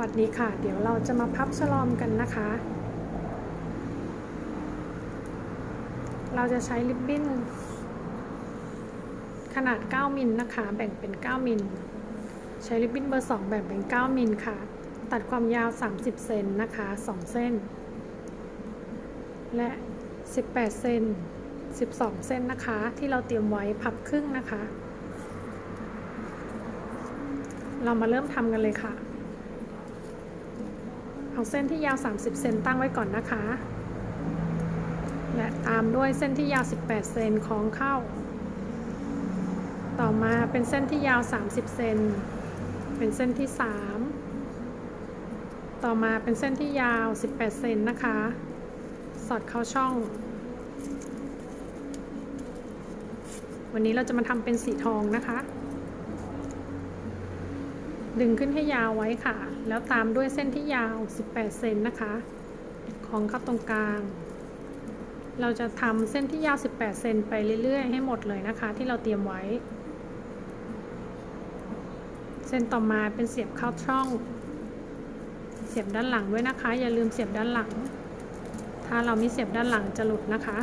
วัสดีค่ะ เดี๋ยวเราจะมาพับฉลอมกันนะคะ เราจะใช้ริบบิ้นขนาด 9 มิลนะคะ แบ่งเป็น 9 มิล ใช้ริบบิ้นเบอร์ 2 แบ่งเป็น 9 มิลค่ะ ตัดความยาว 30 เซนนะคะ 2 เส้น และ 18 เซน 12 เส้นนะคะ ที่เราเตรียมไว้พับครึ่งนะคะ เรามาเริ่มทำกันเลยค่ะ เอาเส้นที่ยาว 30 เซนตั้งไว้ก่อนนะคะ และตามด้วยเส้นที่ยาว 18 เซนคล้องเข้า ต่อมาเป็นเส้นที่ยาว 30 เซน เป็นเส้นที่ 3 ต่อมาเป็นเส้นที่ยาว 18 เซนนะคะ สอดเข้าช่อง วันนี้เราจะมาทำเป็นสีทองนะคะ ดึงขึ้นให้ยาวไว้ค่ะ แล้วตามด้วยเส้นที่ยาว 18 เซนนะคะของเข้าตรงกลาง เราจะทำเส้นที่ยาว 18 เซนไปเรื่อยๆ ให้หมดเลยนะคะ ที่เราเตรียมไว้ เส้นต่อมาเป็นเสียบเข้าช่อง เสียบด้านหลังด้วยนะคะ อย่าลืมเสียบด้านหลัง ถ้าเราไม่เสียบด้านหลังจะหลุดนะคะ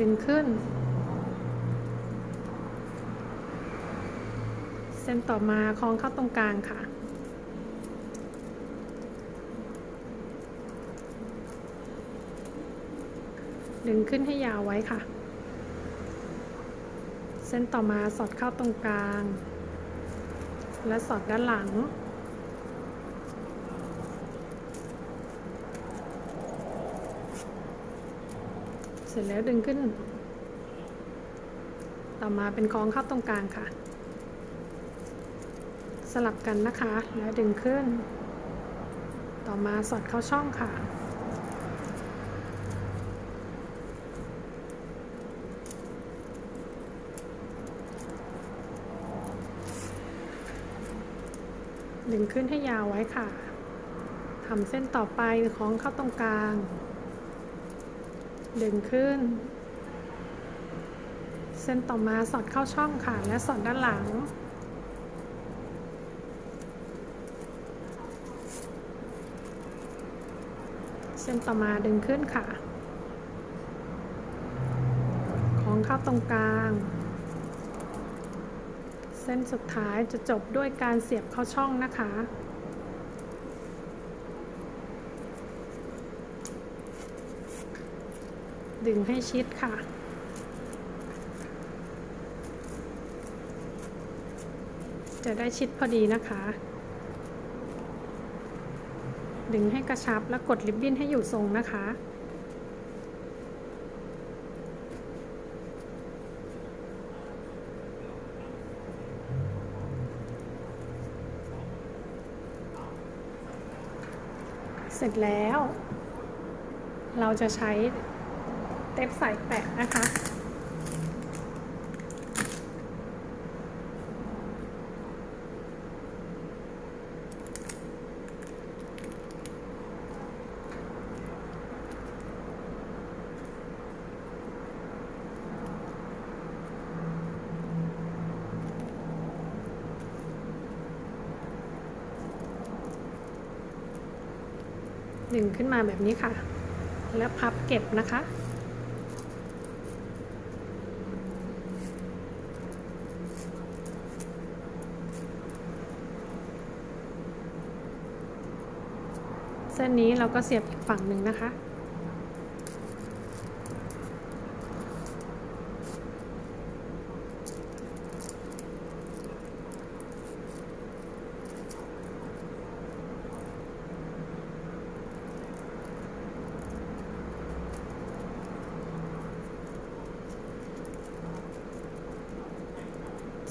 ดึงขึ้น เส้นต่อมาคล้องเข้าตรงกลางค่ะ ดึงขึ้นให้ยาวไว้ค่ะ เส้นต่อมาสอดเข้าตรงกลาง และสอดด้านหลังเสร็จแล้วดึงขึ้น ต่อมาเป็นคล้องเข้าตรงกลางค่ะ สลับกันนะคะ แล้วดึงขึ้น ต่อมาสอดเข้าช่องค่ะ ดึงขึ้นให้ยาวไว้ค่ะทำเส้นต่อไปคล้องเข้าตรงกลาง ดึงขึ้น เส้นต่อมาสอดเข้าช่องค่ะ และสอดด้านหลัง เส้นต่อมาดึงขึ้นค่ะ ของเข้าตรงกลาง เส้นสุดท้ายจะจบด้วยการเสียบเข้าช่องนะคะดึงให้ชิดค่ะ จะได้ชิดพอดีนะคะ ดึงให้กระชับแล้วกดริบบิ้นให้อยู่ทรงนะคะ เสร็จแล้ว เราจะใช้เทปใส่แปะนะคะ ดึงขึ้นมาแบบนี้ค่ะ แล้วพับเก็บนะคะ เส้นนี้เราก็เสียบอีกฝั่งหนึ่งนะคะ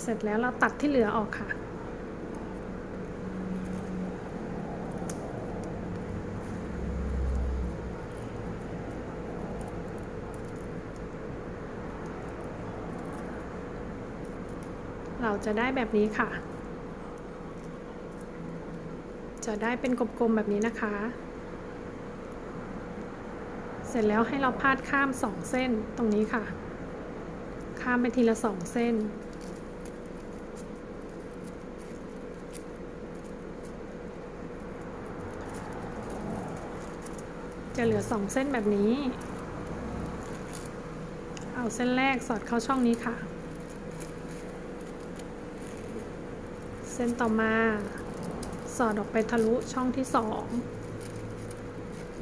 เสร็จแล้วเราตัดที่เหลือออกค่ะ เราจะได้แบบนี้ค่ะ จะได้เป็นกลมๆแบบนี้นะคะ เสร็จแล้วให้เราพาดข้ามสองเส้นตรงนี้ค่ะ ข้ามไปทีละสองเส้น จะเหลือสองเส้นแบบนี้ เอาเส้นแรกสอดเข้าช่องนี้ค่ะ เส้นต่อมา สอดออกไปทะลุช่องที่สอง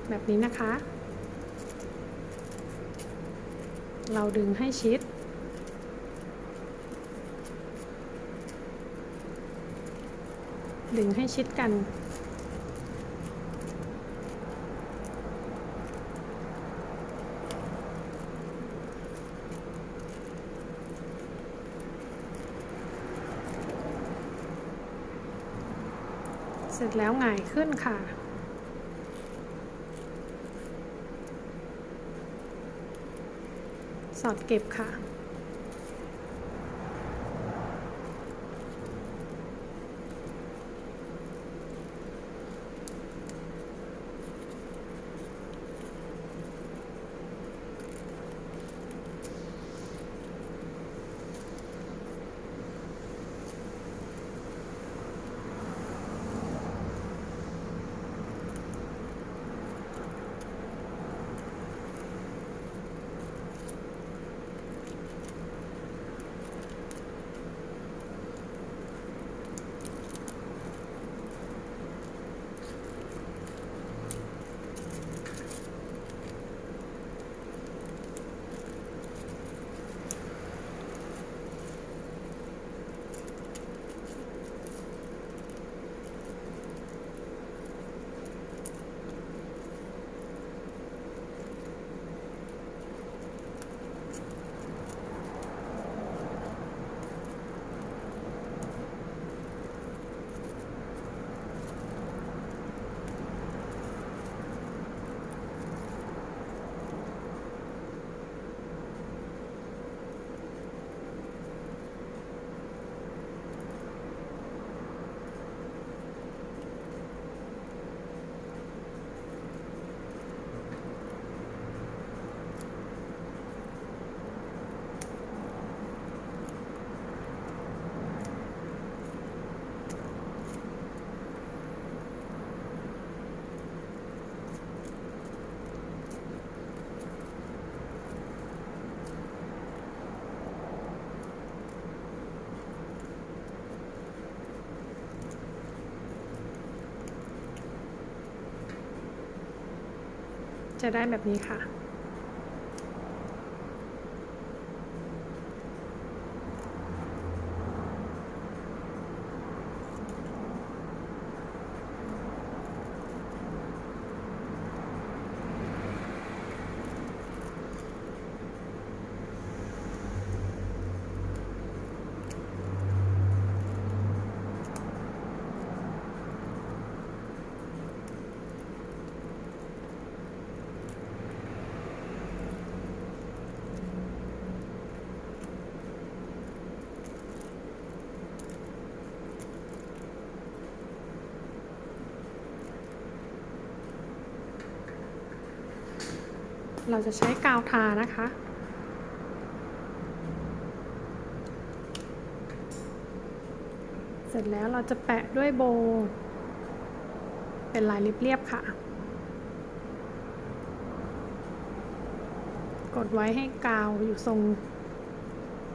แบบนี้นะคะ เราดึงให้ชิด ดึงให้ชิดกัน ร็จแล้วหงายขึ้นค่ะ สอดเก็บค่ะ จะได้แบบนี้ค่ะ เราจะใช้กาวทานะคะ เสร็จแล้วเราจะแปะด้วยโบ เป็นลายเรียบๆค่ะ กดไว้ให้กาวอยู่ทรง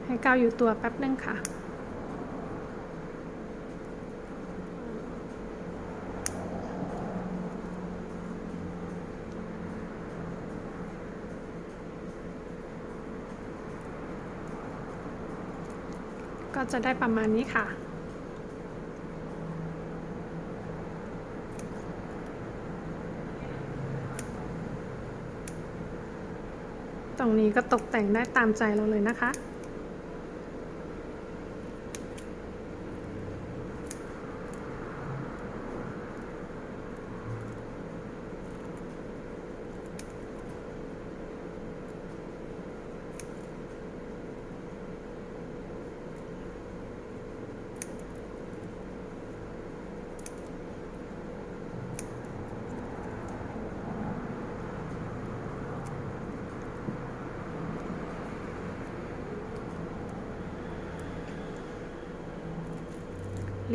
ให้กาวอยู่ตัวแป๊บนึงค่ะ ก็จะได้ประมาณนี้ค่ะ ตรงนี้ก็ตกแต่งได้ตามใจเราเลยนะคะ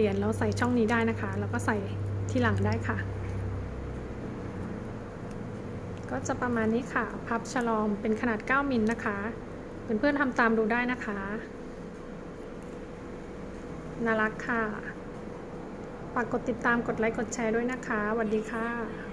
รียญเราใส่ช่องนี้ได้นะคะ แล้วก็ใส่ที่หลังได้ค่ะ ก็จะประมาณนี้ค่ะ พับฉลอมเป็นขนาด 9 มิลนะคะเพื่อนๆทำตามดูได้นะคะน่ารักค่ะฝากกดติดตามกดไลค์กดแชร์ด้วยนะคะสวัสดีค่ะ